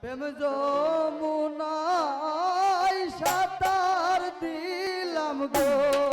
প্রেম যমুনায় সাঁতার দিলাম গো।